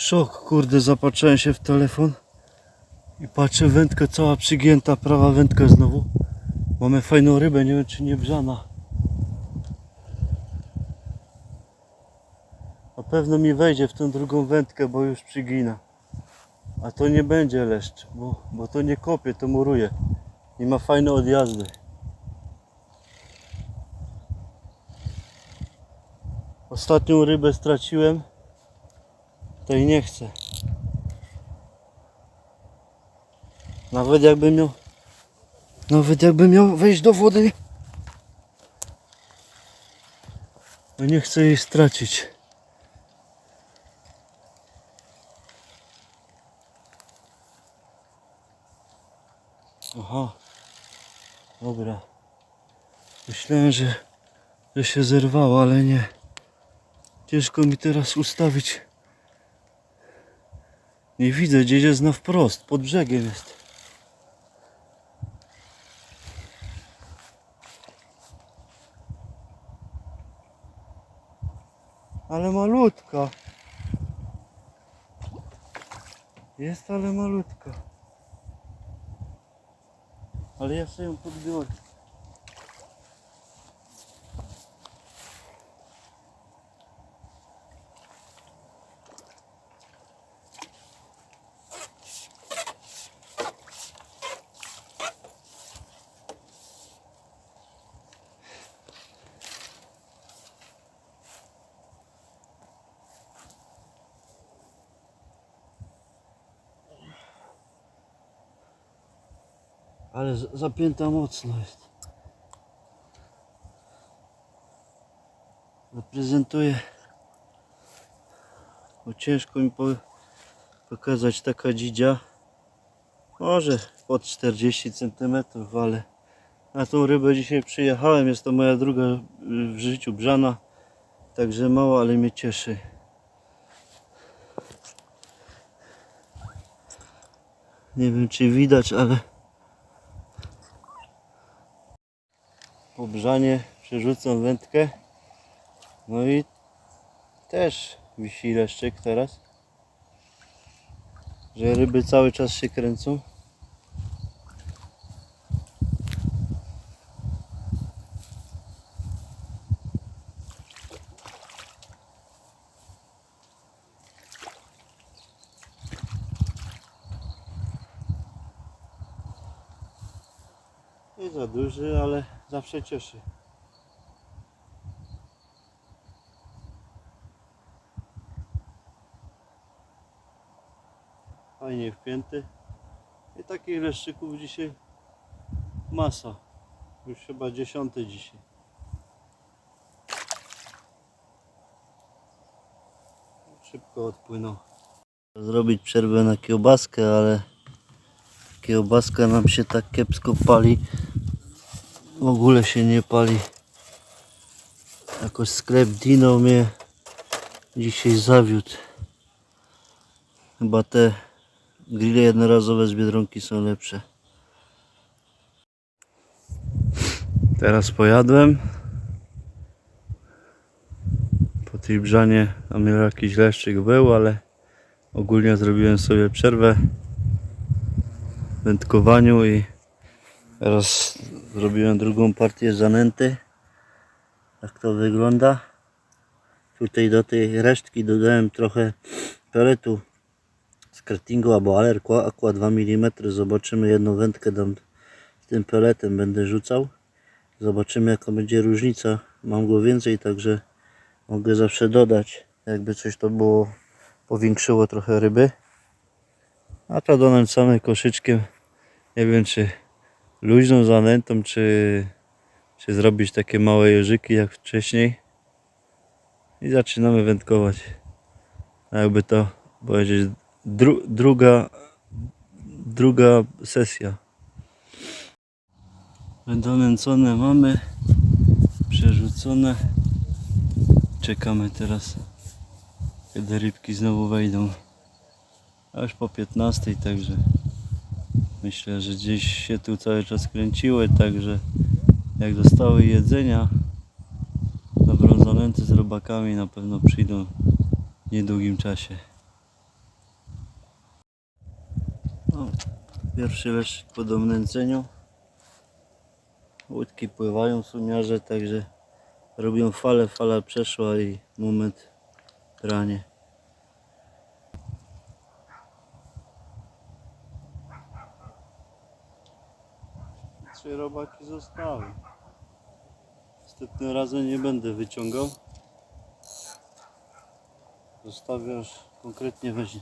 Szok, kurde, zapatrzyłem się w telefon i patrzę, wędka cała przygięta, prawa wędka znowu. Mamy fajną rybę, nie wiem czy nie brzana. Na pewno mi wejdzie w tą drugą wędkę, bo już przygina. A to nie będzie leszcz, bo, bo to nie kopie, to muruje. I ma fajne odjazdy. Ostatnią rybę straciłem, to i nie chcę. Nawet jakbym miał, nawet jakbym miał wejść do wody, to nie chcę jej stracić. Aha, dobra. Myślałem, że, że się zerwało, ale nie. Ciężko mi teraz ustawić. Nie widzę, gdzieś jest na wprost, pod brzegiem jest. Ale malutka. Jest, ale malutka. Ale ja sobie ją podbiorę. Ale zapięta mocno jest. Reprezentuje. Bo ciężko mi po, pokazać taka dzidzia. Może pod 40 cm, ale na tą rybę dzisiaj przyjechałem. Jest to moja druga w życiu brzana. Także mało, ale mnie cieszy. Nie wiem czy widać, ale po brzanie przerzucam wędkę. No i też wisi leszczyk teraz. Że ryby cały czas się kręcą. Nie za duży, ale zawsze cieszy. Fajnie wpięty. I takich leszczyków dzisiaj masa. Już chyba dziesiąty dzisiaj. Szybko odpłynął. Zrobić przerwę na kiełbaskę, ale kiełbaska nam się tak kiepsko pali. W ogóle się nie pali. Jakoś sklep Dino mnie dzisiaj zawiódł. Chyba te grille jednorazowe z Biedronki są lepsze. Teraz pojadłem. Po tej brzanie tam jakiś leszczyk był, ale ogólnie zrobiłem sobie przerwę wędkowaniu i teraz zrobiłem drugą partię zanęty. Tak to wygląda. Tutaj do tej resztki dodałem trochę peletu z kartingu albo alerko aqua 2 mm. Zobaczymy jedną wędkę dam z tym peletem będę rzucał. Zobaczymy jaka będzie różnica. Mam go więcej, także mogę zawsze dodać. Jakby coś to było powiększyło trochę ryby. A to donęcamy koszyczkiem. Nie wiem czy luźną zanętą, czy, czy zrobić takie małe jeżyki jak wcześniej. I zaczynamy wędkować. Jakby to powiedzieć, dru, druga, druga sesja. Donęcone mamy, przerzucone. Czekamy teraz, kiedy rybki znowu wejdą. A już po 15, także Myślę, że gdzieś się tu cały czas kręciły, także jak dostały jedzenia, to brązolęcy z robakami na pewno przyjdą w niedługim czasie. No, pierwszy leszczyk po domnęceniu. Łódki pływają w sumiarze, także robią falę, fala przeszła i moment ranie. Trzy robaki zostały. Następnym razem nie będę wyciągał. Zostawię aż konkretnie weźmie.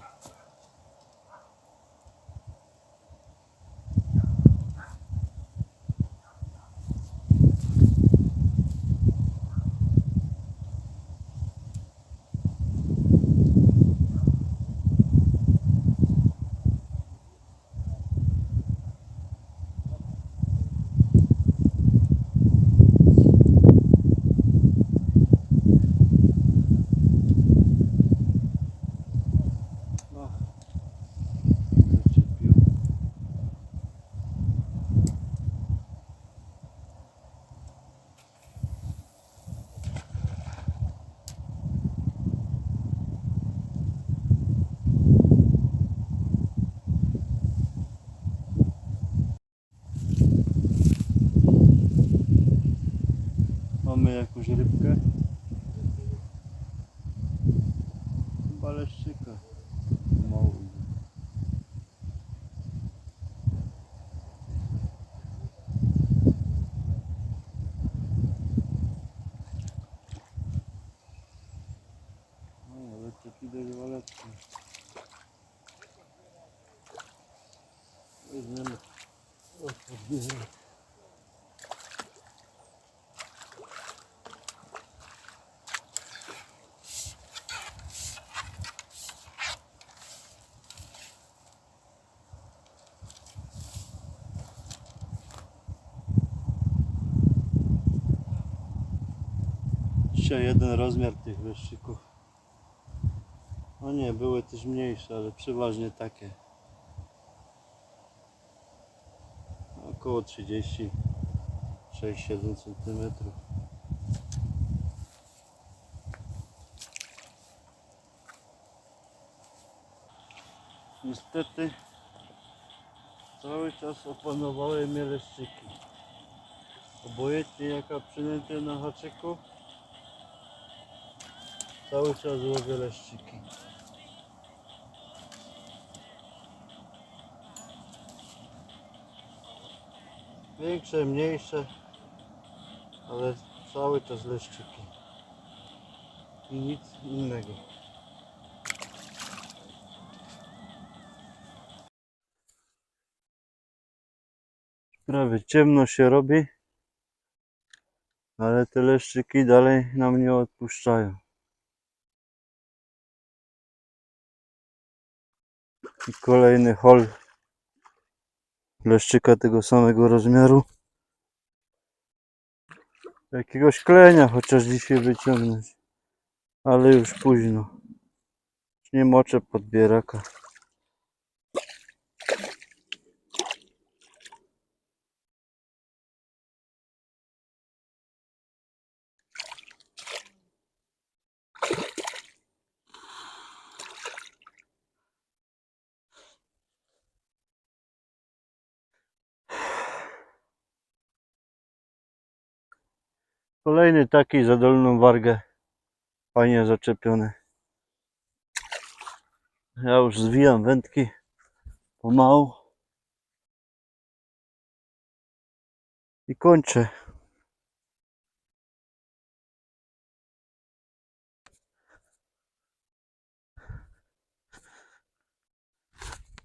No. Zaczepił. Mamy jakąś rybkę. Chyba 21 rozmiar tych leszczyków. O nie, były też mniejsze, ale przeważnie takie. Około 36-7 cm. Niestety cały czas opanowały mnie leszczyki. Obojętnie jaka przynęta na haczyku, Cały czas łowię leszczyki. Większe, mniejsze, ale cały czas leszczyki. I nic innego. Prawie ciemno się robi, ale te leszczyki dalej nam nie odpuszczają. I kolejny hol leszczyka tego samego rozmiaru. Jakiegoś klenia chociaż dzisiaj wyciągnąć. Ale już późno. Nie moczę podbieraka. Kolejny taki za dolną wargę. Fajnie zaczepiony. Ja już zwijam wędki pomału. I kończę.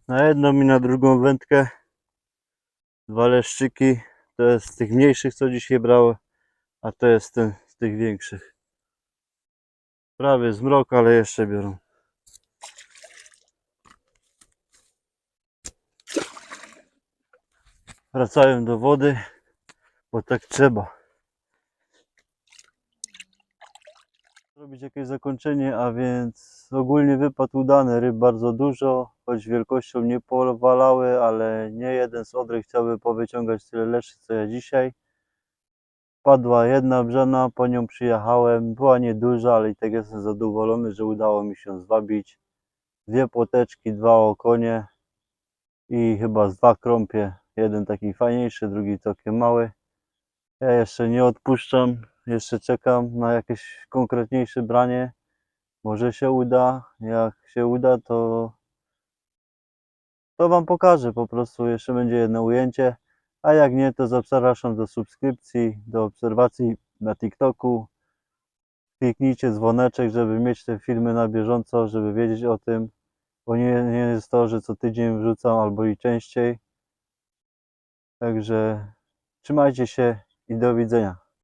Na jedną i na drugą wędkę dwa leszczyki. To jest z tych mniejszych, co dzisiaj brałem a to jest ten z tych większych. Prawie zmrok, ale jeszcze biorą. Wracają do wody, bo tak trzeba. Zrobić jakieś zakończenie, a więc ogólnie wypad udany, ryb bardzo dużo, choć wielkością nie powalały, ale nie jeden z odrych chciałby powyciągać tyle leszy co ja dzisiaj. Padła jedna brzana, po nią przyjechałem. Była nieduża, ale i tak jestem zadowolony, że udało mi się zwabić. Dwie płoteczki, dwa okonie. i chyba z dwa krąpie. Jeden taki fajniejszy, drugi całkiem mały. Ja jeszcze nie odpuszczam, jeszcze czekam na jakieś konkretniejsze branie. Może się uda. Jak się uda, to to Wam pokażę po prostu. Jeszcze będzie jedno ujęcie. A jak nie, to zapraszam do subskrypcji, do obserwacji na TikToku. Kliknijcie dzwoneczek, żeby mieć te filmy na bieżąco, żeby wiedzieć o tym. Bo nie, nie jest to, że co tydzień wrzucam albo i częściej. Także trzymajcie się i do widzenia.